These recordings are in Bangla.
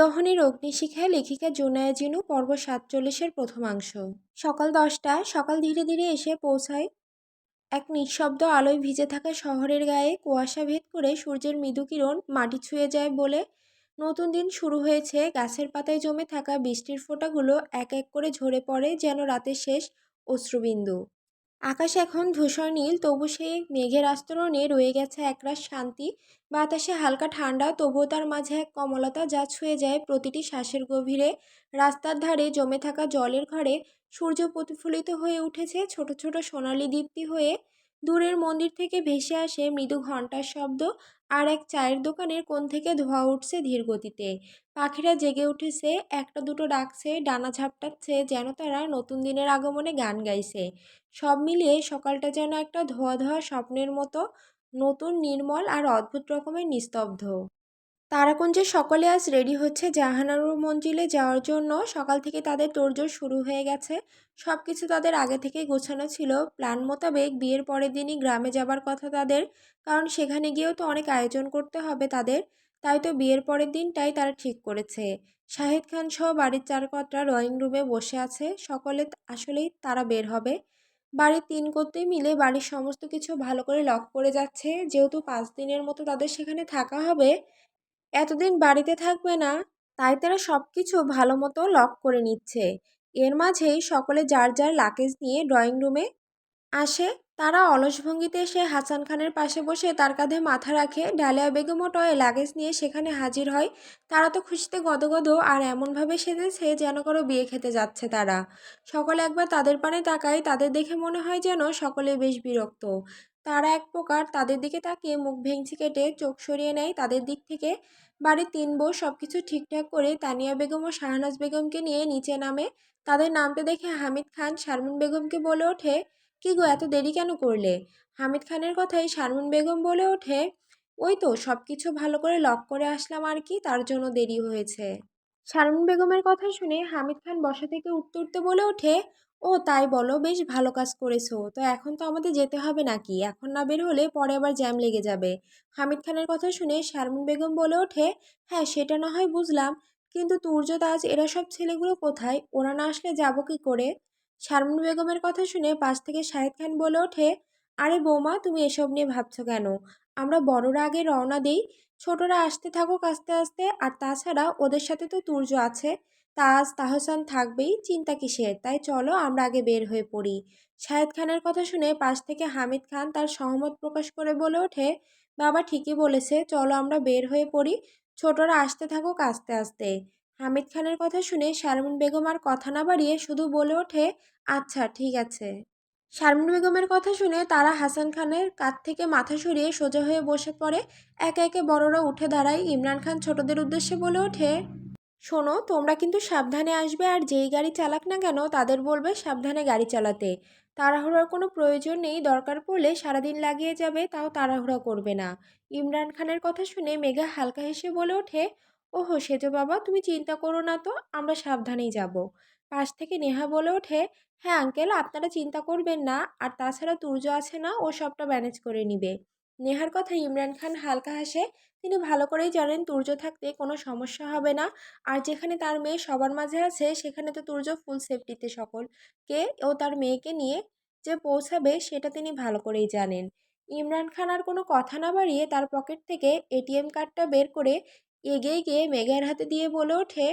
দহনের অগ্নিশিখায় লেখিকা জোনায়া জিনু পর্ব সাতচল্লিশের প্রথমাংশ সকাল দশটা, সকাল ধীরে ধীরে এসে পৌঁছায় এক নিঃশব্দ আলোয় ভিজে থাকা শহরের গায়ে কুয়াশা ভেদ করে সূর্যের মৃদু কিরণ মাটি ছুঁয়ে যায় বলে নতুন দিন শুরু হয়েছে। গাছের পাতায় জমে থাকা বৃষ্টির ফোঁটাগুলো এক এক করে ঝরে পড়ে যেন রাতের শেষ অশ্রুবিন্দু। আকাশ এখন ধূসর নীল, তবু সেই মেঘের আস্তরণে রয়ে গেছে একরাশ শান্তি। বাতাসে হালকা ঠান্ডা, তবুও তার মাঝে এক কমলতা যা ছুঁয়ে যায় প্রতিটি শ্বাসের গভীরে। রাস্তার ধারে জমে থাকা জলের ঘরে সূর্য প্রতিফলিত হয়ে উঠেছে ছোট ছোট সোনালি দীপ্তি হয়ে। দূরের মন্দির থেকে ভেসে আসে মৃদু ঘণ্টার শব্দ আর এক চায়ের দোকানের কোন থেকে ধোয়া উঠছে ধীর গতিতে পাখিরা জেগে উঠেছে, একটা দুটো ডাকছে, ডানা ঝাপটাচ্ছে যেন তারা নতুন দিনের আগমনে গান গাইছে। সব মিলিয়ে সকালটা যেন একটা ধোয়া ধোয়া স্বপ্নের মতো, নতুন, নির্মল আর অদ্ভুত রকমের নিস্তব্ধ। তারাকুঞ্জে সকলে আজ রেডি হচ্ছে। জাহানারুর মঞ্জিলে যাওয়ার জন্য সকাল থেকে তাদের তোড়জোড় শুরু হয়ে গেছে। সব কিছু তাদের আগে থেকেই গোছানো ছিল। প্ল্যান মোতাবেক বিয়ের পরের দিনই গ্রামে যাবার কথা তাদের, কারণ সেখানে গিয়েও তো অনেক আয়োজন করতে হবে তাদের। তাই তো বিয়ের পরের দিনটাই তারা ঠিক করেছে। শাহিদ খান সহ বাড়ির চারকতরা ড্রয়িং রুমে বসে আছে। সকলে আসলেই তারা বের হবে। বাড়ির তিন কর্তৃ মিলে বাড়ির সমস্ত কিছু ভালো করে লক করে যাচ্ছে। যেহেতু পাঁচ দিনের মতো তাদের সেখানে থাকা হবে এতদিন বাড়িতে থাকবে না, তাই তারা সব কিছু ভালো মতো লক করে নিচ্ছে। এর মাঝেই সকলে যার যার লাকেজ নিয়ে ড্রয়িং রুমে আসে। তারা অলস ভঙ্গিতে এসে হাসান খানের পাশে বসে তার কাঁধে মাথা রাখে। ডালিয়া বেগমও টয়ে লাগেজ নিয়ে সেখানে হাজির হয়। তারা তো খুশিতে গদগদ আর এমনভাবে সেজেছে যেন করো বিয়ে খেতে যাচ্ছে তারা। সকলে একবার তাদের পানে তাকায়, তাদের দেখে মনে হয় যেন সকলে বেশ বিরক্ত। তারা এক প্রকার তাদের দিকে তাকিয়ে মুখ ভেঙচি কেটে চোখ সরিয়ে নেয় তাদের দিক থেকে। বাড়ির তিন বউ সব কিছু ঠিকঠাক করে তানিয়া বেগম ও শাহনাজ বেগমকে নিয়ে নিচে নামে। তাদের নামতে দেখে হামিদ খান শারমিন বেগমকে বলে ওঠে, কি গো, এত দেরি কেন করলে? হামিদ খানের কথাই শারমিন বেগম বলে ওঠে, ওই তো সব কিছু ভালো করে লক করে আসলাম আর কি, তার জন্য দেরি হয়েছে। শারমিন বেগমের কথা শুনে হামিদ খান বসা থেকে উঠতে উঠতে বলে ওঠে ও তাই বলো, বেশ ভালো কাজ করেছ। তো এখন তো আমাদের যেতে হবে নাকি? এখন না বের হলে পরে আবার জ্যাম লেগে যাবে। হামিদ খানের কথা শুনে শারমিন বেগম বলে ওঠে হ্যাঁ সেটা না হয় বুঝলাম। কিন্তু তুর্য তাজ এরা সব ছেলেগুলো কোথায়? ওরা না আসলে যাব কি করে? শারমিন বেগমের কথা শুনে পাশ থেকে শাহেদ খান বলে ওঠে, আরে বৌমা, তুমি এসব নিয়ে ভাবছ কেন? আমরা বড়রা আগে রওনা দিই, ছোটরা আসতে থাকুক আস্তে আস্তে, আর তাছাড়া ওদের সাথে তো তুর্য আছে। তাজ তাহসান থাকবেই, চিন্তা কিসের? তাই চলো আমরা আগে বের হয়ে পড়ি। শাহেদ খানের কথা শুনে পাশ থেকে হামিদ খান তার সহমত প্রকাশ করে বলে ওঠে, বাবা ঠিকই বলেছে, চলো আমরা বের হয়ে পড়ি। ছোটরা আসতে থাকুক আস্তে আস্তে। হামিদ খানের কথা শুনে শারমিন বেগম আর কথা না বাড়িয়ে শুধু বলে ওঠে আচ্ছা ঠিক আছে। শারমিন বেগমের কথা শুনে তারা হাসান খানের কাছ থেকে মাথা সরিয়ে সোজা হয়ে বসে পড়ে। একে একে বড়রা উঠে দাঁড়ায়। ইমরান খান ছোটদের উদ্দেশ্যে বলে ওঠে শোনো, তোমরা কিন্তু সাবধানে আসবে আর যেই গাড়ি চালাক না কেন তাদের বলবে সাবধানে গাড়ি চালাতে। তাড়াহুড়োর কোনো প্রয়োজন নেই, দরকার পড়লে সারাদিন লাগিয়ে যাবে, তাও তাড়াহুড়ো করবে না। ইমরান খানের কথা শুনে মেঘা হালকা হেসে বলে ওঠে, ওহো, সেজো বাবা, তুমি চিন্তা করো না তো, আমরা সাবধানেই যাব। পাশ থেকে নেহা বলে ওঠে হ্যাঁ আঙ্কেল, আপনারা চিন্তা করবেন না, আর তাছাড়া তুর্য আছে না, ও সবটা ম্যানেজ করে নিবে। নেহার কথা ইমরান খান হালকা হাসে তিনি ভালো করেই জানেন তুর্য থাকতে কোনো সমস্যা হবে না। আর যেখানে তার মেয়ে সবার মাঝে আছে, সেখানে তো তুর্য ফুল সেফটিতে সকল কে ও তার মেয়েকে নিয়ে যে পৌঁছাবে, সেটা তিনি ভালো করেই জানেন। ইমরান খান আর কোনো কথা না বাড়িয়ে তার পকেট থেকে এটিএম কার্ডটা বের করে এগিয়ে গিয়ে মেঘের হাতে দিয়ে বলে ওঠে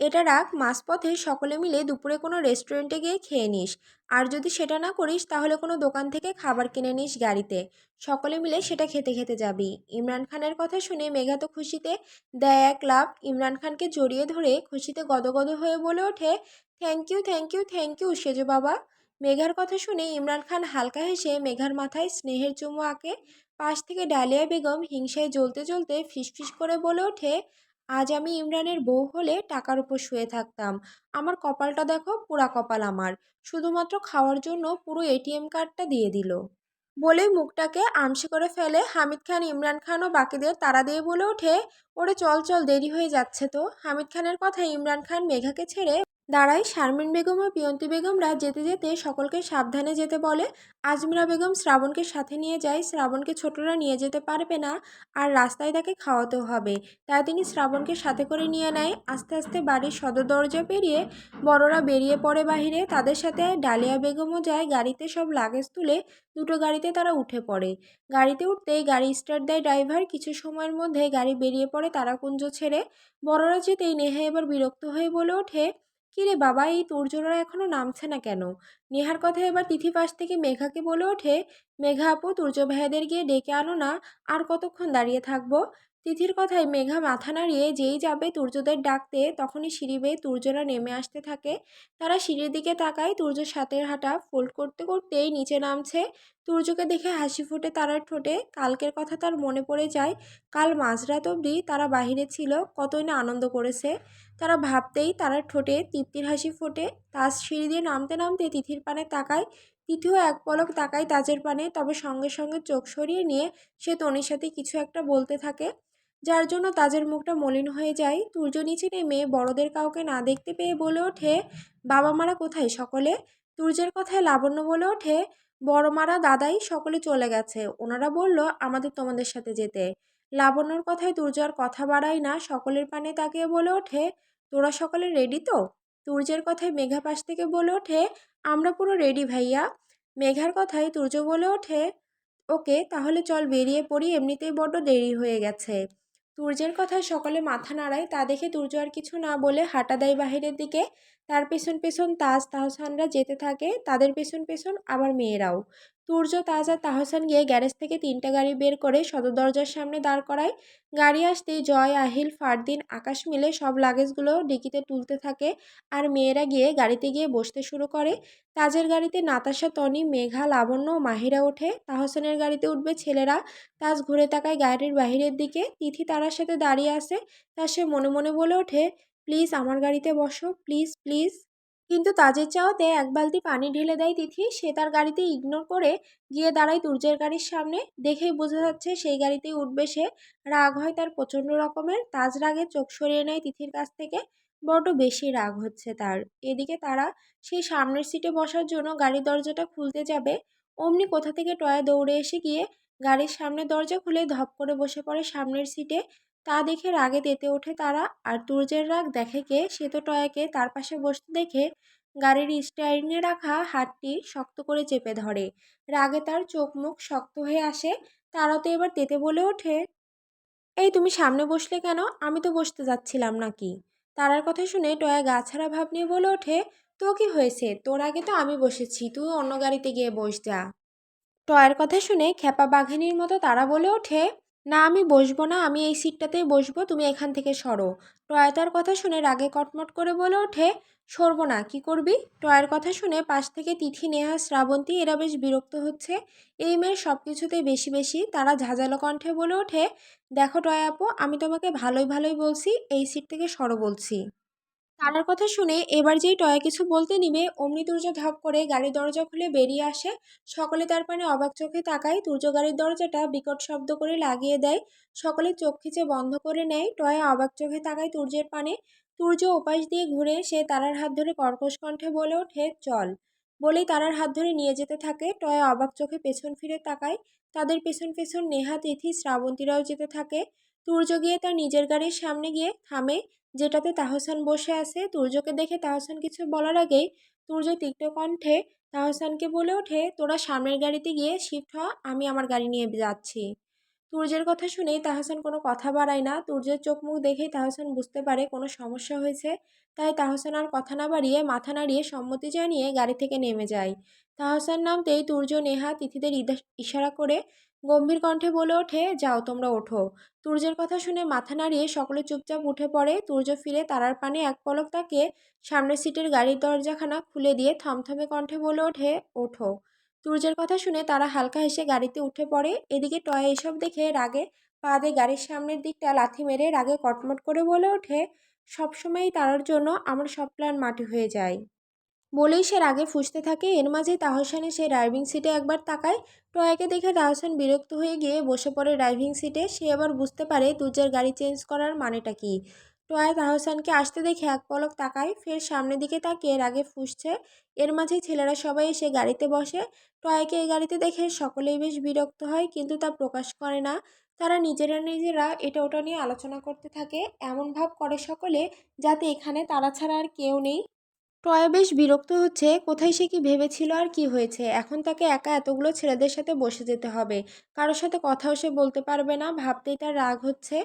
এটা রাখ, মাঝপথে সকলে মিলে দুপুরে কোনো রেস্টুরেন্টে গিয়ে খেয়ে নিস। আর যদি সেটা না করিস, তাহলে কোনো দোকান থেকে খাবার কিনে নিস গাড়িতে। সকলে মিলে সেটা খেতে খেতে যাবি। ইমরান খানের কথা শুনে মেঘা তো খুশিতে দেয় এক লাভ ইমরান খানকে জড়িয়ে ধরে খুশিতে গদগদ হয়ে বলে ওঠে thank you thank you thank you সেজো বাবা। মেঘার কথা শুনে ইমরান খান হালকা হেসে মেঘার মাথায় স্নেহের চুমু আঁকে। পাশ থেকে ডালিয়া বেগম হিংসায় জ্বলতে জ্বলতে ফিসফিস করে বলে ওঠে আজ আমি ইমরানের বউ হলে টাকার উপর শুয়ে থাকতাম। আমার কপালটা দেখো পুরা কপাল আমার। শুধুমাত্র খাওয়ার জন্য পুরো এটিএম কার্ডটা দিয়ে দিল। বলে মুখটাকে আমসি করে ফেলে হামিদ খান, ইমরান খান ও বাকিদের তারা দিয়ে বলে ওঠে, ওরে চল চল, দেরি হয়ে যাচ্ছে তো। হামিদ খানের কথা ইমরান খান মেঘাকে ছেড়ে দাঁড়ায় শারমিন বেগম ও পিয়ন্তি বেগমরা যেতে যেতে সকলকে সাবধানে যেতে বলে। আজমিরা বেগম শ্রাবণকে সাথে নিয়ে যায়। শ্রাবণকে ছোটরা নিয়ে যেতে পারবে না আর রাস্তায় তাকে খাওয়াতেও হবে। তাই তিনি শ্রাবণকে সাথে করে নিয়ে নেয়। আস্তে আস্তে বাড়ির সদর দরজা পেরিয়ে বড়রা বেরিয়ে পড়ে বাহিরে। তাদের সাথে ডালিয়া বেগমও যায়। গাড়িতে সব লাগেজ তুলে দুটো গাড়িতে তারা উঠে পড়ে। গাড়িতে উঠতেই গাড়ি স্টার্ট দেয় ড্রাইভার। কিছু সময়ের মধ্যে গাড়ি বেরিয়ে পড়ে তারাকুঞ্জ ছেড়ে। বড়রা যেতেই নেহা এবার বিরক্ত হয়ে বলে ওঠে কিরে বাবা, এই তোরজোড়ারা এখনও নামছে না কেন? নেহার কথা এবার তিথি পাশ থেকে মেঘাকে বলে ওঠে, মেঘা আপু, তুর্য ভাইয়াদের গিয়ে ডেকে আনো না, আর কতক্ষণ দাঁড়িয়ে থাকব? তিথির কথায় মেঘা মাথা নাড়িয়ে যেই যাবে তুর্যদের ডাকতে, তখনই সিঁড়ি বেয়ে তুর্যরা নেমে আসতে থাকে। তারা সিঁড়ির দিকে তাকায়, তুর্য সাতের হাঁটা ফোল্ড করতে করতেই নিচে নামছে। তুর্যকে দেখে হাসি ফুটে তারার ঠোঁটে। কালকের কথা তার মনে পড়ে যায়, কাল মাঝরাত অবধি তারা বাহিরে ছিল, কতই না আনন্দ করেছে। তারা ভাবতেই তারার ঠোঁটে তৃপ্তির হাসি ফোটে। তাজ সিঁড়ি দিয়ে নামতে নামতে তিথির পানে তাকায়। তিথিও এক পলক তাকায় তাজের পানে, তবে সঙ্গে সঙ্গে চোখ সরিয়ে নিয়ে সে তনির সাথে কিছু একটা বলতে থাকে। যার জন্য তাজের মুখটা মলিন হয়ে যায়। তুর্য নিচে নেমে বড়দের কাউকে না দেখতে পেয়ে বলে ওঠে, বাবা মারা কোথায় সকলে? তুর্যের কথায় লাবণ্য বলে ওঠে, বড় মারা দাদাই সকলে চলে গেছে। ওনারা বলল, আমাদের তোমাদের সাথে যেতে। লাবণ্যর কথায় তুর্য আর কথা বাড়ায় না, সকলের পানে তাকিয়ে বলে ওঠে, তোরা সকলে রেডি তো? তুর্যের কথায় মেঘা পাশ থেকে বলে ওঠে, আমরা পুরো রেডি ভাইয়া। মেঘার কথায় তুর্য বলে ওঠে, ওকে, তাহলে চল বেরিয়ে পড়ি, এমনিতেই বড্ড দেরি হয়ে গেছে। তুর্যের কথায় সকলে মাথা নাড়ায়, তা দেখে তুর্য আর কিছু না বলে হাঁটা দেয় বাহিরের দিকে, তার পেছন পেছন তাজ তাহসানরা যেতে থাকে, তাদের পেছন পেছন আবার মেয়েরাও। তুর্য তাজা তাহসান গিয়ে গ্যারেজ থেকে তিনটা গাড়ি বের করে সদর দরজার সামনে দাঁড় করায়। গাড়ি আসতেই জয়, আহিল, ফারদিন, আকাশ মিলে সব লাগেজগুলো ডিকিতে তুলতে থাকে আর মেয়েরা গিয়ে গাড়িতে গিয়ে বসতে শুরু করে। তাজের গাড়িতে নাতাশা, তনি, মেঘা, লাবণ্য মাহিরা ওঠে। তাহসানের গাড়িতে উঠবে ছেলেরা। তাজ ঘুরে তাকায় গাড়ির বাহিরের দিকে। তিথি তারার সাথে দাঁড়িয়ে আছে। তা সে মনে মনে বলে ওঠে, প্লিজ আমার গাড়িতে বসো। Please please. কিন্তু তাজের চাওয়াতে এক বালতি পানি ঢেলে দেয় তিথি। সে তার গাড়িতে ইগনোর করে গিয়ে দাঁড়ায় তুর্যের গাড়ির সামনে। দেখেই বোঝা যাচ্ছে সেই গাড়িতেই উঠবে সে। রাগ হয় তার প্রচণ্ড রকমের। তাজ রাগে চোখ সরিয়ে নেয় তিথির কাছ থেকে। বড্ড বেশি রাগ হচ্ছে তার। এদিকে তারা সেই সামনের সিটে বসার জন্য গাড়ির দরজাটা খুলতে যাবে। অমনি কোথা থেকে টয়া দৌড়ে এসে গিয়ে গাড়ির সামনের দরজা খুলে ধপ করে বসে পড়ে সামনের সিটে তা দেখে রাগে তেতে ওঠে তারা। আর তুর্যের রাগ দেখে কে? সে তো টয়াকে তার পাশে বসতে দেখে গাড়ির স্টারিংয়ে রাখা হাতটি শক্ত করে চেপে ধরে। রাগে তার চোখ মুখ শক্ত হয়ে আসে। তারা তো এবার তেতে বলে ওঠে, এই তুমি সামনে বসলে কেন? আমি তো বসতে যাচ্ছিলাম নাকি? তারার কথা শুনে টয়া গা ছাড়া ভাব নিয়ে বলে ওঠে, তো কি হয়েছে? তোর আগে তো আমি বসেছি, তুই অন্য গাড়িতে গিয়ে বস যা। টয়ের কথা শুনে খেপা বাঘিনীর মতো তারা বলে ওঠে না, আমি বসবো না, আমি এই সিটটাতেই বসবো, তুমি এখান থেকে সরো। টয়েটার কথা শুনে রাগে কটমট করে বলে ওঠে, সরবো না, কি করবি? টয়ের কথা শুনে পাশ থেকে তিথি, নেহা, শ্রাবন্তী, এরা বেশ বিরক্ত হচ্ছে। এই মেয়ের সব কিছুতেই বেশি বেশি তারা ঝাঁঝালো কণ্ঠে বলে ওঠে, দেখো টয় আপু, আমি তোমাকে ভালোই ভালোই বলছি, এই সিট থেকে সরো বলছি। তারার কথা শুনে এবার যেই টয়া কিছু বলতে নিবে, অমনি তুর্য ধপ করে গাড়ির দরজা খুলে বেরিয়ে আসে। সকলে তার পানে অবাক চোখে তাকায়। তুর্য গাড়ির দরজাটা বিকট শব্দ করে লাগিয়ে দেয়। সকলে চোখ খিচে বন্ধ করে নেয়। টয়া অবাক চোখে তাকায় তুর্যের পানে। তুর্য ওপাশ দিয়ে ঘুরে সে তারার হাত ধরে কর্কশ কণ্ঠে বলে ওঠে, চল। বলেই তারার হাত ধরে নিয়ে যেতে থাকে। টয়া অবাক চোখে পেছন ফিরে তাকায়। তাদের পেছন পেছন নেহা তিথি শ্রাবন্তীরাও যেতে থাকে। তুর্য গিয়ে তার নিজের গাড়ির সামনে গিয়ে থামে, যেটাতে তাহসান বসে আছে। তুর্যকে দেখে তাহসান কিছু বলার আগেই তুর্য তিক্ত কণ্ঠে, তাহসানকে বলে ওঠে, তোরা সামনের গাড়িতে গিয়ে শিফট হ, আমি আমার গাড়ি নিয়ে যাচ্ছি। তুর্যের কথা শুনেই তাহসান কোনো কথা বাড়ায় না। তুর্যের চোখ মুখ দেখেই তাহসান বুঝতে পারে কোনো সমস্যা হয়েছে। তাই তাহসান আর কথা না বাড়িয়ে মাথা নাড়িয়ে সম্মতি জানিয়ে গাড়ি থেকে নেমে যায়। তাহসান নামতেই তুর্য নেহা তিথিদের ইশারা করে গম্ভীর কণ্ঠে বলে ওঠে, যাও, তোমরা ওঠো। তুর্যের কথা শুনে মাথা নাড়িয়ে সকলে চুপচাপ উঠে পড়ে। তুর্য ফিরে তারার পানে এক পলক তাকে সামনের সিটের গাড়ির দরজাখানা খুলে দিয়ে থমথমে কণ্ঠে বলে ওঠে, ওঠো। তুর্যের কথা শুনে তারা হালকা হেসে গাড়িতে উঠে পড়ে। এদিকে টয় এসব দেখে রাগে পা দিয়ে গাড়ির সামনের দিকটা লাথি মেরে রাগে কটমট করে বলে ওঠে, সবসময়ই তারার জন্য আমার সব প্ল্যান মাটি হয়ে যায়। বলেই সে রাগে ফুসতে থাকে। এর মাঝে তাহসানে সে ড্রাইভিং সিটে একবার তাকায়। টয়াকে দেখে তাহসান বিরক্ত হয়ে গিয়ে বসে পড়ে ড্রাইভিং সিটে। সে আবার বুঝতে পারে তুর্যের গাড়ি চেঞ্জ করার মানেটা কি। টয়া তাহসানকে আসতে দেখে এক পলক তাকায়, ফের সামনের দিকে তাকিয়ে রাগে ফুসছে। এর মাঝেই ছেলেরা সবাই এসে গাড়িতে বসে। টয়াকে এই গাড়িতে দেখে সকলেই বেশ বিরক্ত হয়, কিন্তু তা প্রকাশ করে না। তারা নিজেরা নিজেরা এটা ওটা নিয়ে আলোচনা করতে থাকে। এমন ভাব করে সকলে যাতে এখানে তারা ছাড়া আর কেউ নেই। টয়া বেশ বিরক্ত হচ্ছে, কোথায় সে কি ভেবেছিল আর কি হয়েছে? এখন তাকে একা এতগুলো ছেলেদের সাথে বসে যেতে হবে। কারোর সাথে কথাও সে বলতে পারবে না। ভাবতেই তার রাগ হচ্ছে।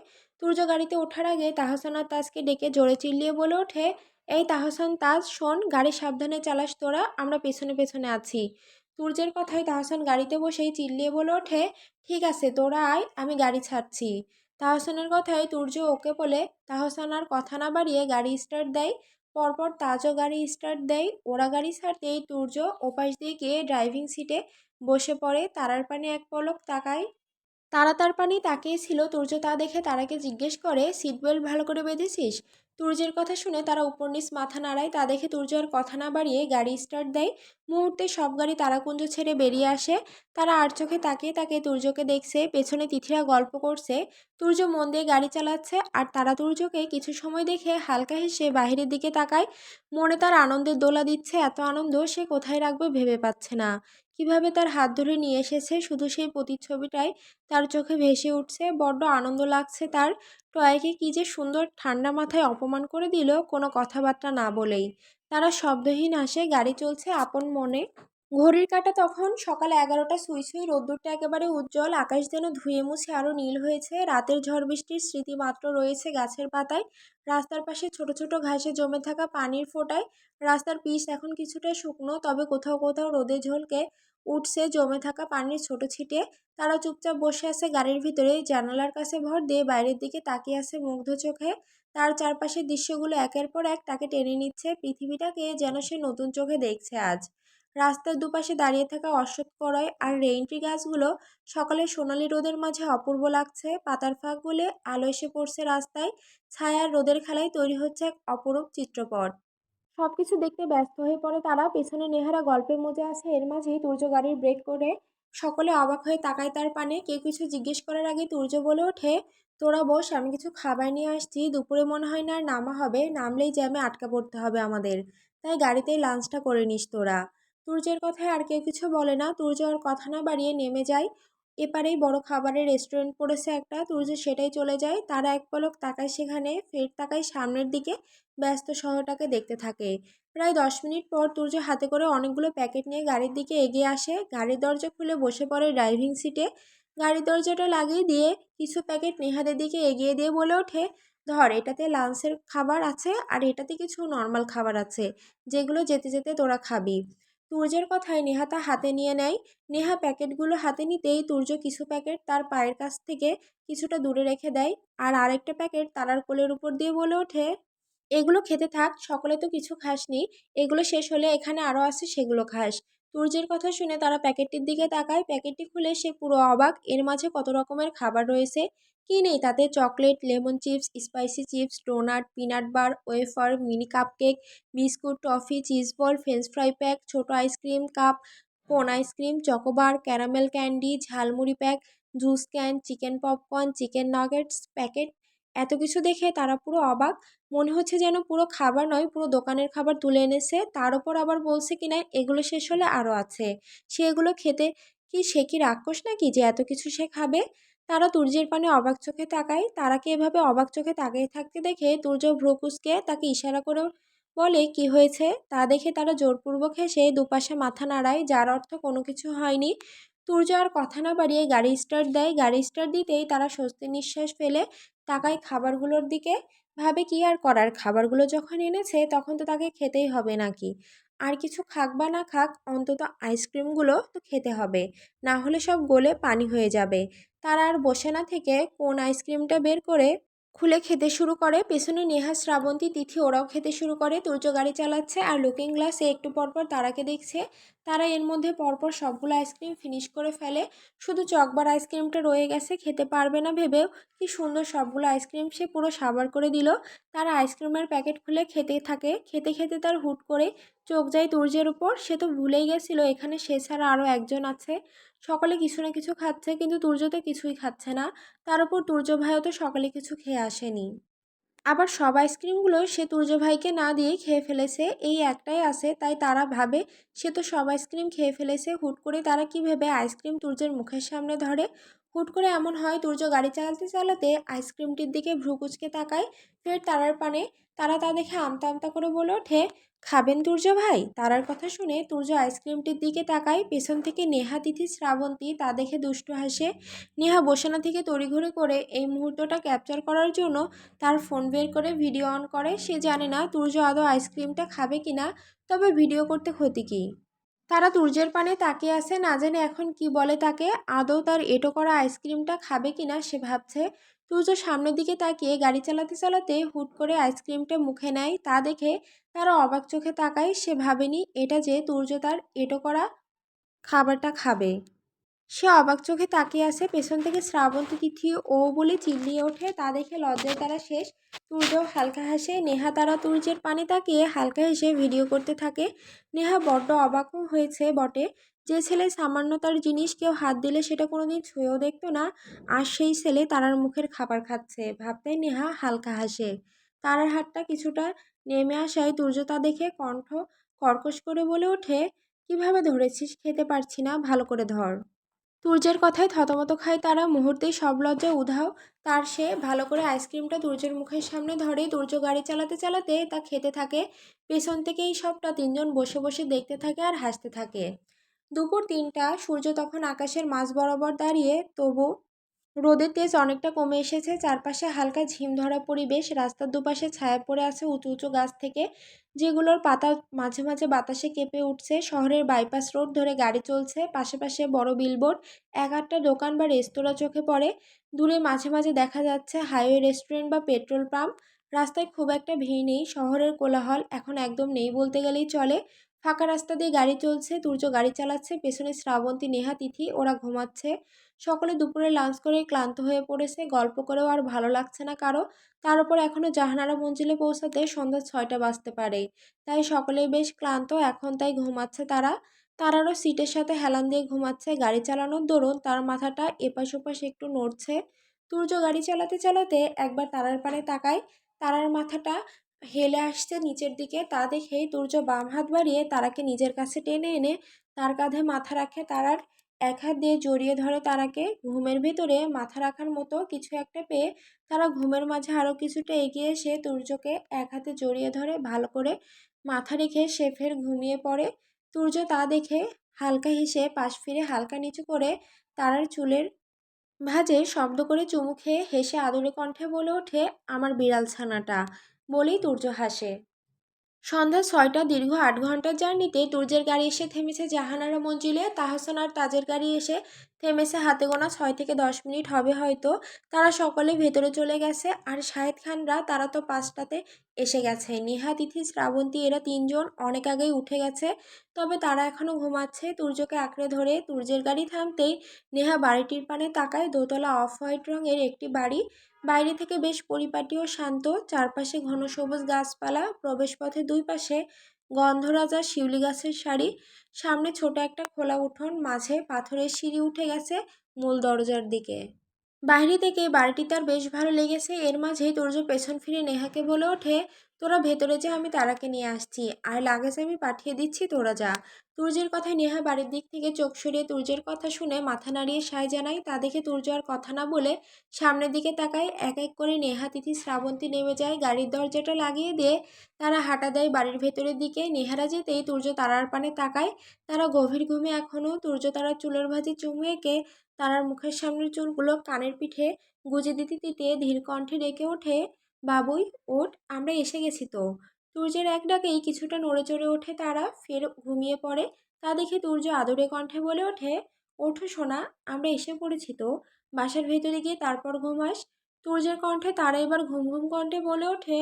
তুর্য গাড়িতে ওঠার আগে তাহসান আর তাজকে ডেকে জোরে চিল্লিয়ে বলে ওঠে, এই তাহসান, তাজ, শোন, গাড়ি সাবধানে চালাস তোরা, আমরা পেছনে পেছনে আছি। তুর্যের কথায় তাহসান গাড়িতে বসেই চিল্লিয়ে বলে ওঠে, ঠিক আছে, তোরা আয়, আমি গাড়ি ছাড়ছি। তাহসানের কথায় তুর্য ওকে বলে, তাহসান আর কথা না বাড়িয়ে গাড়ি স্টার্ট দেয়। পরপর তাজও গাড়ি স্টার্ট দেয়। ওরা গাড়ি ছাড়তেই তুর্য ওপাশ দিয়ে গিয়ে ড্রাইভিং সিটে বসে পড়ে। তারার পানি এক পলক তাকায়। তারা তার পানি তাকিয়েছিল তুর্য তা দেখে তারাকে জিজ্ঞেস করে সিট বেল্ট ভালো করে বেঁধেছিস? তুর্যের কথা শুনে তারা উপর নিচ মাথা নাড়ায়। তা দেখে তুর্য আর কথা না বাড়িয়ে গাড়ি স্টার্ট দেয়। মুহূর্তে সব গাড়ি তারাকুঞ্জ ছেড়ে বেরিয়ে আসে। তারা আর চোখে তাকিয়ে তাকিয়ে তুর্যকে দেখছে। পেছনে তিথিরা গল্প করছে। তুর্য মন দিয়ে গাড়ি চালাচ্ছে আর তারা তুর্যকে কিছু সময় দেখে হালকা হেসে বাহিরের দিকে তাকায়। মনে তার আনন্দের দোলা দিচ্ছে। এত আনন্দ সে কোথায় রাখবে ভেবে পাচ্ছে না। কীভাবে তার হাত ধরে নিয়ে এসেছে, শুধু সেই প্রতিচ্ছবিটাই তার চোখে ভেসে উঠছে, বড্ড আনন্দ লাগছে তার। টয়কে কি যে সুন্দর ঠান্ডা মাথায় অপমান করে দিল কোনো কথাবার্তা না বলেই। তারা শব্দহীন আসে গাড়ি চলছে আপন মনে। ঘড়ির কাঁটা তখন সকাল এগারোটা, সুই সুই, রোদ্দুরটা একেবারে উজ্জ্বল, আকাশ যেন ধুয়ে মুছে আরও নীল হয়েছে, রাতের ঝড় বৃষ্টির স্মৃতি মাত্র রয়েছে গাছের পাতায়। রাস্তার পাশে ছোট ছোট ঘাসে জমে থাকা পানির ফোটায়, রাস্তার পিচ এখন কিছুটা শুকনো, তবে কোথাও কোথাও রোদে ঝলকে উঠছে জমে থাকা পানির ছোট ছিটে। তারা চুপচাপ বসে আছে গাড়ির ভিতরে। জানালার কাছে ভর দিয়ে বাইরের দিকে তাকিয়ে আছে মুগ্ধ চোখে। তার চারপাশের দৃশ্যগুলো একের পর এক তাকে টেনে নিচ্ছে। পৃথিবীটাকে যেন সে নতুন চোখে দেখছে আজ। রাস্তার দুপাশে দাঁড়িয়ে থাকা কড়াই আর রেইনট্রি গাছগুলো সকালে সোনালি রোদের মাঝে অপূর্ব লাগছে। পাতার ফাঁক বলে আলো এসে পড়ছে রাস্তায়। ছায়ার রোদের খেলায় তৈরি হচ্ছে এক অপরূপ চিত্রপট। সব কিছু দেখতে ব্যস্ত হয়ে পড়ে তারা পেছনে নেহারা গল্পের মধ্যে আছে। এর মাঝেই তুর্য গাড়ির ব্রেক করে সকলে অবাক হয়ে তাকায় তার পানে। কেউ কিছু জিজ্ঞেস করার আগে তুর্য বলে ওঠে, তোরা বস, আমি কিছু খাবার নিয়ে আসছি। দুপুরে মনে হয় না আর নামা হবে। নামলেই জ্যামে আটকা পড়তে হবে আমাদের। তাই গাড়িতেই লাঞ্চটা করে নিস তোরা। তুর্যের কথায় আর কেউ কিছু বলে না। তুর্য আর কথা না বাড়িয়ে নেমে যায়। এপারেই বড় খাবারের রেস্টুরেন্ট পড়েছে একটা। তুর্য সেটাই চলে যায়। তারা এক পলক তাকায় সেখানে, ফের তাকায় সামনের দিকে। ব্যস্ত শহরটাকে দেখতে থাকে। প্রায় দশ মিনিট পর তুর্য হাতে করে অনেকগুলো প্যাকেট নিয়ে গাড়ির দিকে এগিয়ে আসে। গাড়ির দরজা খুলে বসে পড়ে ড্রাইভিং সিটে। গাড়ির দরজাটা লাগিয়ে দিয়ে কিছু প্যাকেট নেহাদের দিকে এগিয়ে দিয়ে বলে ওঠে, ধর, এটাতে লাঞ্চের খাবার আছে আর এটাতে কিছু নর্মাল খাবার আছে, যেগুলো যেতে যেতে তোরা খাবি। তুর্যের কথায় নেহা তা হাতে নিয়ে নেয়। নেহা প্যাকেটগুলো হাতে নিতেই তুর্য কিছু প্যাকেট তার পায়ের কাছ থেকে কিছুটা দূরে রেখে দেয় আর আরেকটা প্যাকেট তারার কোলের উপর দিয়ে বলে ওঠে এগুলো খেতে থাক, সকলে তো কিছু খাস খাসনি। এগুলো শেষ হলে এখানে আরও আছে সেগুলো খাস। তুর্যের কথা শুনে তারা প্যাকেটটির দিকে তাকায়। প্যাকেটটি খুলে সে পুরো অবাক। এর মাঝে কত রকমের খাবার রয়েছে? কি নেই তাতে? Chocolate, lemon chips, spicy chips, doughnut, peanut bar, wafer, mini cupcake, biscuit, toffee, cheese ball, French fry pack, ছোট ice cream cup, cone ice cream, chocobar, caramel candy, jhalmuri pack, juice can, chicken popcorn, chicken nuggets, packet এত কিছু দেখে তারা পুরো অবাক। মনে হচ্ছে যেন পুরো খাবার নয়, পুরো দোকানের খাবার তুলে এনেছে। তার ওপর আবার বলছে কিনা, এগুলো শেষ হলে আরও আছে। সে এগুলো খেতে কি, সে কি রাক্ষস নাকি যে এত কিছু সে খাবে? তারা তুর্যের পানে অবাক চোখে তাকায়। তারাকে এভাবে অবাক চোখে তাকিয়ে থাকতে দেখে তুর্য ভ্রুকুসকে তাকে ইশারা করে বলে, কি হয়েছে? তা দেখে তারা জোরপূর্বক হেসে দুপাশে মাথা নাড়ায়, যার অর্থ কোনো কিছু হয়নি। তুর্য আর কথা না বাড়িয়ে গাড়ি স্টার্ট দেয়। গাড়ি স্টার্ট দিতেই তারা স্বস্তি নিঃশ্বাস ফেলে তাকায় খাবারগুলোর দিকে। ভাবে কি আর করার? খাবারগুলো যখন এনেছে, তখন তো তাকে খেতেই হবে নাকি? আর কিছু খাক বা না খাক, অন্তত আইসক্রিমগুলো তো খেতে হবে। না হলে সব গলে পানি হয়ে যাবে। তারা আর বসে না থেকে কোন আইসক্রিমটা বের করে খুলে খেতে শুরু করে। পেছনে নেহা, শ্রাবন্তী, তিথি ওরাও খেতে শুরু করে। তুর্য গাড়ি চালাচ্ছে আর লুকিং গ্লাসে একটু পরপর তারাকে দেখছে। তারা এর মধ্যে পরপর সবগুলো আইসক্রিম ফিনিশ করে ফেলে। শুধু চকবার আইসক্রিমটা রয়ে গেছে, খেতে পারবে না ভেবেও। কি সুন্দর সবগুলো আইসক্রিম সে পুরো সাবার করে দিল। তারা আইসক্রিমের প্যাকেট খুলে খেতে থাকে। খেতে খেতে তার হুট করে চোখ যায় তুর্যের উপর। সে তো ভুলেই গেছিল, এখানে সে ছাড়া আরও একজন আছে। সকলে কিছু না কিছু খাচ্ছে কিন্তু তুর্য তো কিছুই খাচ্ছে না। তার উপর তুর্য ভাইও তো সকালে কিছু খেয়ে আসেনি। আবার সব আইসক্রিমগুলো সে তুর্য ভাইকে না দিয়ে খেয়ে ফেলেছে। এই একটাই আছে, তাই তারা ভাবে সে তো সব আইসক্রিম খেয়ে ফেলেছে। হুট করে তারা কী ভেবে আইসক্রিম তুর্যের মুখের সামনে ধরে? হুট করে এমন হয় তুর্য গাড়ি চালাতে চালাতে আইসক্রিমটির দিকে ভ্রু কুচকে তাকায়। ফের তারার পানে, তারা তা দেখে আমতা আমতা করে বলে ওঠে খাবেন তুর্য ভাই? তারার কথা শুনে তুর্য আইসক্রিমটির দিকে তাকায়। পেছন থেকে নেহা তিথি শ্রাবন্তী তা দেখে দুষ্টু হাসে। নেহা বসে না থেকে তড়িঘড়ি করে এই মুহূর্তটা ক্যাপচার করার জন্য তার ফোন বের করে ভিডিও অন করে। সে জানে না তুর্য আদৌ আইসক্রিমটা খাবে কি না, তবে ভিডিও করতে ক্ষতি কী? তারা তুর্যের পানে তাকিয়ে আছে, না জানে এখন কি বলে তাকে। আদৌ তার এটো করা আইসক্রিমটা খাবে কি না সে ভাবছে। তুর্য সামনের দিকে তাকিয়ে গাড়ি চালাতে চালাতে হুট করে আইসক্রিমটা মুখে নেয়। তা দেখে তারা অবাক চোখে তাকায়, সে ভাবেনি এটা যে তুর্য তার এটো করা খাবারটা খাবে। সে অবাক চোখে তাকিয়ে আসে পেছন থেকে শ্রাবন্তী তিথি ও বলে চিল্লিয়ে ওঠে। তা দেখে লজ্জায় তারা শেষ। তুর্য হালকা হাসে। নেহা তারা তুর্যের পানে তাকিয়ে হালকা হেসে ভিডিও করতে থাকে। নেহা বড্ড অবাকও হয়েছে বটে। যে ছেলে সামান্য তার জিনিস কেউ হাত দিলে সেটা কোনোদিন ছুঁয়েও দেখতো না, আর সেই ছেলে তারার মুখের খাবার খাচ্ছে। ভাবতেই নেহা হালকা হাসে। তারার হাতটা কিছুটা নেমে আসায় তুর্য তা দেখে কণ্ঠ কর্কশ করে বলে ওঠে, কীভাবে ধরেছিস? খেতে পারছি না, ভালো করে ধর। তুর্যের কথায় থতমত খায় তারা। মুহূর্তেই সব লজ্জা উধাও তার সে। ভালো করে আইসক্রিমটা তুর্যের মুখের সামনে ধরে। তুর্য গাড়ি চালাতে চালাতে তা খেতে থাকে। পেছন থেকে এই সবটা তিনজন বসে বসে দেখতে থাকে আর হাসতে থাকে। দুপুর তিনটা, সূর্য তখন আকাশের মাঝ বরাবর দাঁড়িয়ে তবু রোদের তেজ অনেকটা কমে এসেছে। চারপাশে হালকা ঝিম ধরা পরিবেশ, রাস্তার দুপাশে ছায়া পড়ে আছে উঁচু উঁচু গাছ থেকে, যেগুলোর পাতা মাঝে মাঝে বাতাসে কেঁপে উঠছে। শহরের বাইপাস রোড ধরে গাড়ি চলছে পাশে পাশে বড় বিলবোর্ড, এক আটটা দোকান বা রেস্তোরাঁ চোখে পড়ে। দূরে মাঝে মাঝে দেখা যাচ্ছে হাইওয়ে রেস্টুরেন্ট বা পেট্রোল পাম্প। রাস্তায় খুব একটা ভিড় নেই, শহরের কোলাহল এখন একদম নেই বলতে গেলেই চলে। ফাঁকা রাস্তা দিয়ে গাড়ি চলছে তুর্য গাড়ি চালাচ্ছে, পেছনে শ্রাবন্তী, নেহা, তিথি, ওরা ঘুমাচ্ছে। সকলে দুপুরে লাঞ্চ করে ক্লান্ত হয়ে পড়েছে, গল্প করেও আর ভালো লাগছে না কারও। তার উপর এখনও জাহানারা মঞ্জিলে পৌঁছাতে সন্ধ্যা ছয়টা বাজতে পারে। তাই সকলেই বেশ ক্লান্ত, এখন তাই ঘুমাচ্ছে তারা। তারারও সিটের সাথে হেলান দিয়ে ঘুমাচ্ছে, গাড়ি চালানোর দরুন তার মাথাটা এপাশ ওপাশ একটু নড়ছে। তুর্য গাড়ি চালাতে চালাতে একবার তারার পানে তাকায়, তারার মাথাটা হেলে আসছে নিচের দিকে, তা দেখেই তুর্য বাম হাত বাড়িয়ে তারাকে নিজের কাছে টেনে এনে তার কাঁধে মাথা রাখে তারার। এক হাত দিয়ে জড়িয়ে ধরে তারাকে। ঘুমের ভেতরে মাথা রাখার মতো কিছু একটা পেয়ে তারা ঘুমের মাঝে আরও কিছুটা এগিয়ে এসে তুর্যকে এক হাতে জড়িয়ে ধরে ভালো করে মাথা রেখে সে ফের ঘুমিয়ে পড়ে। তুর্য তা দেখে হালকা হেসে পাশ ফিরে হালকা নিচু করে তারার চুলের ভাজে শব্দ করে চুমু খেয়ে হেসে আদুরে কণ্ঠে বলে ওঠে, আমার বিড়াল ছানাটা বলেই তুর্য হাসে। সন্ধ্যা ছয়টা, দীর্ঘ আট ঘণ্টার জার্নিতে তুর্যের গাড়ি এসে থেমেছে জাহানারা মঞ্জিলে। তাহসান আর তাজের গাড়ি এসে থেমেছে হাতে গোনা ছয় থেকে দশ মিনিট। হবে হয়তো তারা সকলে ভেতরে চলে গেছে। আর শাহেদ খানরা, তারা তো পাঁচটাতে এসে গেছে। নেহা, তিথি, শ্রাবন্তী এরা তিনজন অনেক আগেই উঠে গেছে। তবে তারা এখনও ঘুমাচ্ছে। তুর্যকে আঁকড়ে ধরে তুর্যের গাড়ি থামতেই নেহা বাড়িটির পানে তাকায়। দোতলা অফ হোয়াইট রঙের একটি বাড়ি বাইরে থেকে বেশ পরিপাটি ও শান্ত। চারপাশে ঘন সবুজ গাছপালা, প্রবেশপথে দুই পাশে গন্ধরাজা শিউলি গাছের সারি। সামনে ছোট একটা খোলা উঠোন, মাঝে পাথরের সিঁড়ি উঠে গেছে মূল দরজার দিকে। বাইরে থেকে বাড়িটি তার বেশ ভালো লেগেছে। এর মাঝেই তুর্য পেছন ফিরে নেহাকে বলে ওঠে তোরা ভেতরে যা, আমি তারাকে নিয়ে আসছি। আর লাগেজ আমি পাঠিয়ে দিচ্ছি, তোরা যা। তুর্যের কথায় নেহা বাড়ির দিক থেকে চোখ সরিয়ে তুর্যের কথা শুনে মাথা নাড়িয়ে সায় জানাই তা দেখে তুর্য আর কথা না বলে সামনের দিকে তাকায়। এক এক করে নেহা তিথি শ্রাবন্তী নেমে যায়, গাড়ির দরজাটা লাগিয়ে দিয়ে তারা হাঁটা দেয় বাড়ির ভেতরের দিকে। নেহারা যেতেই তুর্য তারার পানে তাকায়। তারা গভীর ঘুমে এখনও তুর্য তারা চুলের ভাজি চুমু এঁকে তারার মুখের সামনের চুলগুলো কানের পিঠে গুজে দিতে দিতে ধীর কণ্ঠে ডেকে ওঠে। বাবুই, ওঠ, আমরা এসে গেছি তো। সূর্যের এক ডাকেই কিছুটা নড়ে চড়ে ওঠে তারা, ফের ঘুমিয়ে পড়ে। তা দেখে তুর্য আদরে কণ্ঠে বলে ওঠে, ওঠো সোনা, আমরা এসে পড়েছি তো। বাসার ভেতরে গিয়ে তারপর ঘুমাস। তুর্যের কণ্ঠে তারা এবার ঘুম ঘুম কণ্ঠে বলে ওঠে,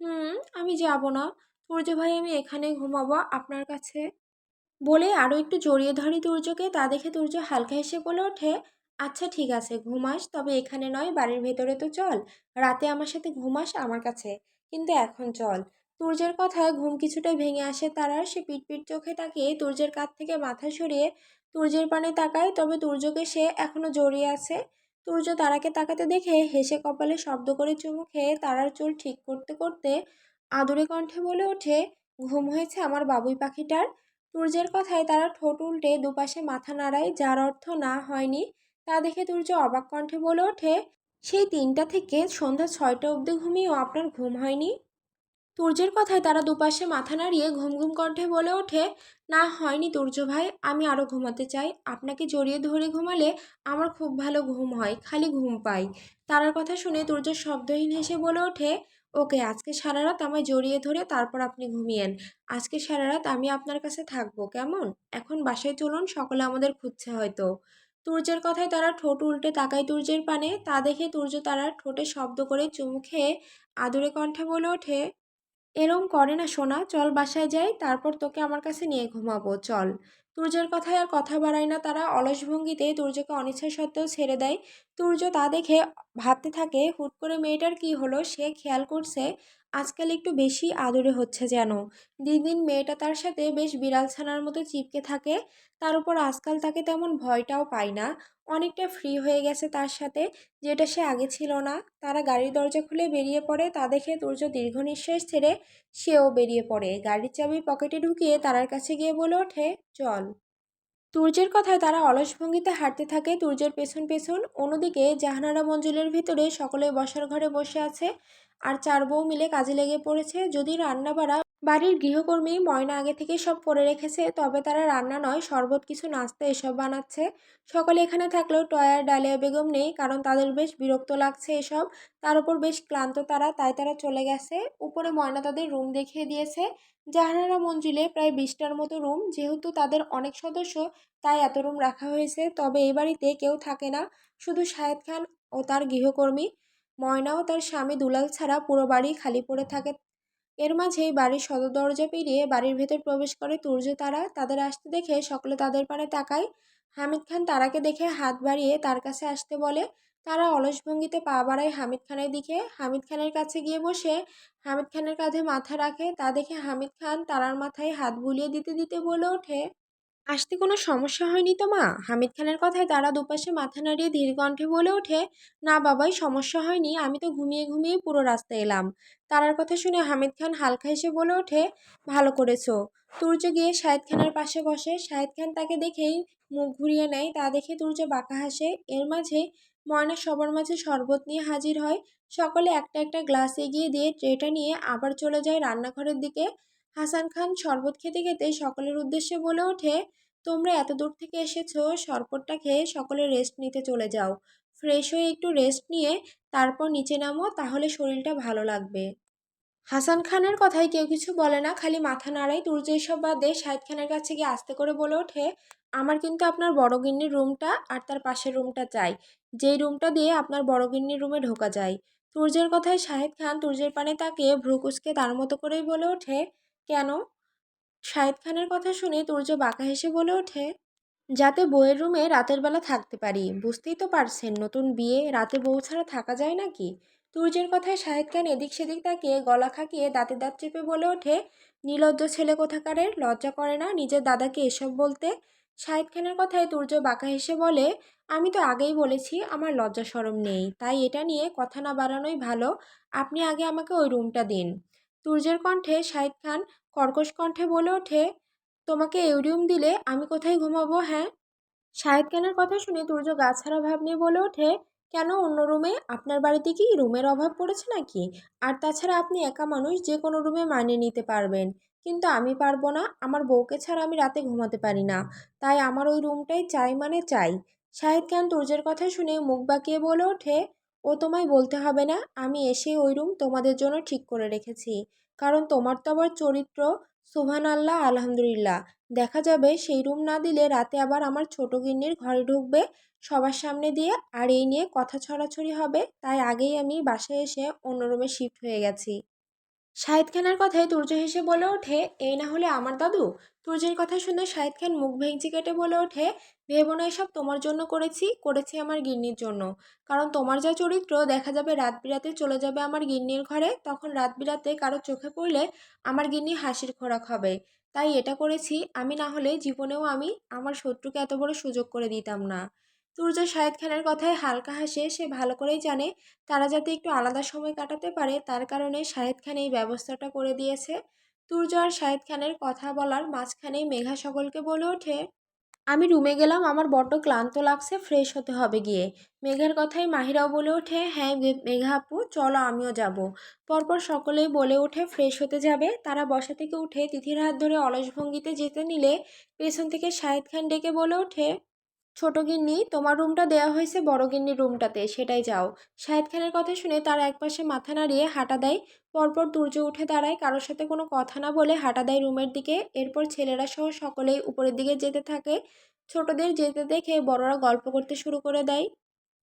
হুম, আমি যাব না। সূর্য ভাই, আমি এখানে ঘুমাবো আপনার কাছে। বলে আরও একটু জড়িয়ে ধরি তুর্যকে তা দেখে তুর্য হালকা হেসে বলে ওঠে আচ্ছা ঠিক আছে, ঘুমাস, তবে এখানে নয়, বাড়ির ভেতরে তো চল। রাতে আমার সাথে ঘুমাস, আমার কাছে। কিন্তু এখন চল। তুর্যের কথায় ঘুম কিছুটাই ভেঙে আসে তারার সে পিটপিট চোখে তাকিয়ে তুর্যের কাছ থেকে মাথা সরিয়ে তুর্যের পানে তাকায়, তবে তুর্যকে সে এখনও জড়িয়ে আছে। তুর্য তারাকে তাকাতে দেখে হেসে কপালে শব্দ করে চুমু খেয়ে তারার চুল ঠিক করতে করতে আদুরে কণ্ঠে বলে ওঠে, ঘুম হয়েছে আমার বাবুই পাখিটার? তুর্যের কথায় তারা ঠোঁট উল্টে দুপাশে মাথা নাড়ায়, যার অর্থ না হয়নি। তা দেখে তুর্য অবাক কণ্ঠে বলে ওঠে, সেই তিনটা থেকে সন্ধ্যা ছয়টা অবধি ঘুমিয়েও আপনার ঘুম হয়নি? তুর্যের কথায় তারা দুপাশে মাথা নাড়িয়ে ঘুম ঘুম কণ্ঠে বলে ওঠে, না, হয়নি তুর্য ভাই, আমি আরও ঘুমাতে চাই। আপনাকে জড়িয়ে ধরে ঘুমালে আমার খুব ভালো ঘুম হয়, খালি ঘুম পাই। তারার কথা শুনে তুর্য শব্দহীন হেসে বলে ওঠে, ওকে, আজকে সারা রাত আমায় জড়িয়ে ধরে তারপর আপনি ঘুমিয়েন। আজকে সারা রাত আমি আপনার কাছে থাকব, কেমন? এখন বাসায় চলুন, সকলে আমাদের খুঁজছে হয়তো। তুর্যের কথায় তারা ঠোঁট উল্টে তাকায় তুর্যের পানে। তা দেখে তুর্য তারা ঠোঁটে শব্দ করে চুমু খেয়ে আদুরে কণ্ঠে বলে ওঠে, এরম করে না সোনা, চল বাসায় যাই, তারপর তোকে আমার কাছে নিয়ে ঘুমাবো, চল। তুর্যের কথায় আর কথা বাড়ায় না তারা। অলস ভঙ্গিতে তুর্যকে অনিচ্ছা সত্ত্বেও ছেড়ে দেয়। তুর্য তা দেখে ভাবতে থাকে, হুট করে মেয়েটার কি হলো? সে খেয়াল করছে আজকাল একটু বেশি আদরে হচ্ছে যেন। দিন দিন মেয়েটা তার সাথে বেশ বিড়াল ছানার মতো চিপকে থাকে, তার উপর আজকাল তাকে তেমন ভয়টাও পায় না। অনেকটা ফ্রি হয়ে গেছে তার সাথে, যেটা সে আগে ছিল না। তারা গাড়ির দরজা খুলে বেরিয়ে পড়ে, তা দেখে তুর্য দীর্ঘ নিঃশ্বাস ছেড়ে সেও বেরিয়ে পড়ে। গাড়ির চাবি পকেটে ঢুকিয়ে তারার কাছে গিয়ে বলে ওঠে, চল। তুর্যের কথায় তারা অলস ভঙ্গিতে হাঁটতে থাকে। তুর্যের পেছন পেছন, অন্যদিকে জাহানারা মঞ্জুলের ভিতরে সকলে বসার ঘরে বসে আছে। আর চার বউ মিলে কাজে লেগে পড়েছে। যদি রান্না বাড়া বাড়ির গৃহকর্মী ময়না আগে থেকে সব করে রেখেছে, তবে তারা রান্না নয়, শরবত কিছু নাস্তা এসব বানাচ্ছে। সকলে এখানে থাকলেও টয়ার, ডালিয়া বেগম নেই, কারণ তাদের বেশ বিরক্ত লাগছে এসব। তার উপর বেশ ক্লান্ত তারা, তাই তারা চলে গেছে। উপরে ময়না তাদের রুম দেখিয়ে দিয়েছে। জাহানারা মঞ্জিলে প্রায় বিশটার মতো রুম। যেহেতু তাদের অনেক সদস্য, তাই এত রুম রাখা হয়েছে। তবে এই বাড়িতে কেউ থাকে না। শুধু শাহেদ খান ও তার গৃহকর্মী। ময়না ও তার স্বামী দুলাল ছাড়া পুরো বাড়ি খালি পড়ে থাকে। এর মাঝেই বাড়ির সদর দরজা পেরিয়ে বাড়ির ভেতর প্রবেশ করে তুর্য তারা। তাদের আসতে দেখে সকলে তাদের পানে তাকায়। হামিদ খান তারাকে দেখে হাত বাড়িয়ে তার কাছে আসতে বলে, তারা অলস ভঙ্গিতে পা বাড়ায় হামিদ খানের দিকে। হামিদ খানের কাছে গিয়ে বসে হামিদ খানের কাঁধে মাথা রাখে। তা দেখে হামিদ খান তারার মাথায় হাত বুলিয়ে দিতে দিতে বলে ওঠে। আসতে কোনো সমস্যা হয়নি তো, মা? হামিদ খানের কথায় তারা দুপাশে মাথা নাড়িয়ে ধীর কণ্ঠে বলে ওঠে, না বাবাই, সমস্যা হয়নি, আমি তো ঘুমিয়ে ঘুমিয়ে পুরো রাস্তায় এলাম। তারার কথা শুনে হামিদ খান হালকা হেসে বলে ওঠে, ভালো করেছ। তুর্য গিয়ে শাহেদ খানের পাশে বসে, শাহেদ খান তাকে দেখেই মুখ ঘুরিয়ে নেয়, তা দেখে তুর্য বাঁকা হাসে। এর মাঝে ময়না সবার মাঝে শরবত নিয়ে হাজির হয়, সকলে একটা একটা গ্লাস এগিয়ে দিয়ে ট্রেটা নিয়ে আবার চলে যায় রান্নাঘরের দিকে। হাসান খান শরবত খেতে খেতে সকলের উদ্দেশ্যে বলে ওঠে, তোমরা এত দূর থেকে এসেছ, শরবতটা খেয়ে সকলে রেস্ট নিতে চলে যাও। ফ্রেশ হয়ে একটু রেস্ট নিয়ে তারপর নিচে নামো, তাহলে শরীরটা ভালো লাগবে হাসান খানের কথায় কেউ কিছু বলে না, খালি মাথা নাড়ায় তুর্য এসব বাদে শাহিদ খানের কাছে গিয়ে আস্তে করে বলে ওঠে, আমার কিন্তু আপনার বড় গিন্নির রুমটা আর তার পাশের রুমটা চাই। যেই রুমটা দিয়ে আপনার বড় গিন্নির রুমে ঢোকা যায় তুর্যের কথায় শাহিদ খান তুর্যের পানে তাকে ভ্রুকুচকে তার মতো করেই বলে ওঠে কেন? শাহিদ খানের কথা শুনে তুর্য বাঁকা হেসে বলে ওঠে, যাতে বউয়ের রুমে রাতের বেলা থাকতে পারি, বুঝতেই তো পারছেন নতুন বিয়ে রাতে বউ ছাড়া থাকা যায় নাকি তুর্যের কথায় শাহিদ খান এদিক সেদিক তাকিয়ে গলা খাকিয়ে দাঁতে দাঁত চেপে বলে ওঠে, নিলজ্জ ছেলে কোথাকারের? লজ্জা করে না নিজের দাদাকে এসব বলতে? শাহিদ খানের কথায় তুর্য বাঁকা হেসে বলে, আমি তো আগেই বলেছি আমার লজ্জা সরম নেই, তাই এটা নিয়ে কথা না বাড়ানোই ভালো। আপনি আগে আমাকে ওই রুমটা দিন। তুর্যের কণ্ঠে শাহিদ খান কর্কশ কণ্ঠে বলে ওঠে, তোমাকে ইউরিয়াম দিলে আমি কোথায় ঘুমাবো হ্যাঁ? শাহেদ খানের কথা শুনে তুর্য গাছাড়া ভাব নিয়ে বলে ওঠে, কেন অন্য রুমে আপনার বাড়িতে কি রুমের অভাব পড়েছে নাকি? আর তাছাড়া আপনি একা মানুষ, যে কোনো রুমে মানিয়ে নিতে পারবেন। কিন্তু আমি পারব না, আমার বউকে ছাড়া আমি রাতে ঘুমাতে পারি না। তাই আমার ওই রুমটাই চাই মানে চাই। শাহিদ খান তুর্যের কথা শুনে মুখ বাঁকিয়ে বলে ওঠে, ও তোমায় বলতে হবে না, আমি এসে ওই রুম তোমাদের জন্য ঠিক করে রেখেছি। কারণ তোমার তো আবার চরিত্র সুবহান আল্লাহ আলহামদুলিল্লাহ। দেখা যাবে সেই রুম না দিলে রাতে আবার আমার ছোট গিন্নির ঘরে ঢুকবে, সবার সামনে দিয়ে, আর এই নিয়ে কথা ছড়াছড়ি হবে। তাই আগেই আমি বাসায় এসে অন্য রুমে শিফট হয়ে গেছি। শাহিদ খানের কথায় তুর্য হেসে বলে ওঠে, এই না হলে আমার দাদু? তুর্যের কথা শুনে শাহিদ খান মুখ ভেঙচি কেটে বলে ওঠে, ভেবো না এসব তোমার জন্য করেছি করেছি আমার গিন্নির জন্য। কারণ তোমার যা চরিত্র, দেখা যাবে রাত বিরাতে চলে যাবে আমার গিন্নির ঘরে, তখন রাত বিরাতে কারও চোখে পড়লে আমার গিন্নি হাসির খোরাক হবে। তাই এটা করেছি, আমি না হলে জীবনেও আমি আমার শত্রুকে এত বড় সুযোগ করে দিতাম না। তুর্য শাহেদ খানের কথায় হালকা হাসে, সে ভালো করেই জানে তারা যাতে একটু আলাদা সময় কাটাতে পারে, তার কারণে শাহেদ খান এই ব্যবস্থাটা করে দিয়েছে। তুর্য শাহেদ খানের কথা বলার মাঝখানেই মেঘা সকলকে বলে ওঠে, আমি রুমে গেলাম, আমার বড্ড ক্লান্ত লাগছে, ফ্রেশ হতে হবে গিয়ে। মেঘার কথায় মাহিরাও বলে ওঠে হ্যাঁ মেঘা আপু, চলো আমিও যাব। পরপর সকলেই বলে ওঠে, ফ্রেশ হতে যাবে। তারা বসা থেকে উঠে তিথির হাত ধরে অলস ভঙ্গিতে যেতে নিলে পেছন থেকে শাহেদ খান ডেকে বলে ওঠে ছোট গিন্নি, তোমার রুমটা দেয়া হয়েছে বড় গিন্নির রুমটাতে, সেটাই যাও। শাহিদ খানের কথা শুনে তার একপাশে মাথা নাড়িয়ে হাঁটা দেয়। পরপর দুর্য উঠে দাঁড়ায়, কারোর সাথে কোনো কথা না বলে হাঁটা দেয় রুমের দিকে। এরপর ছেলেরা সহ সকলেই উপরের দিকে যেতে থাকে। ছোটদের যেতে দেখে বড়রা গল্প করতে শুরু করে দেয়।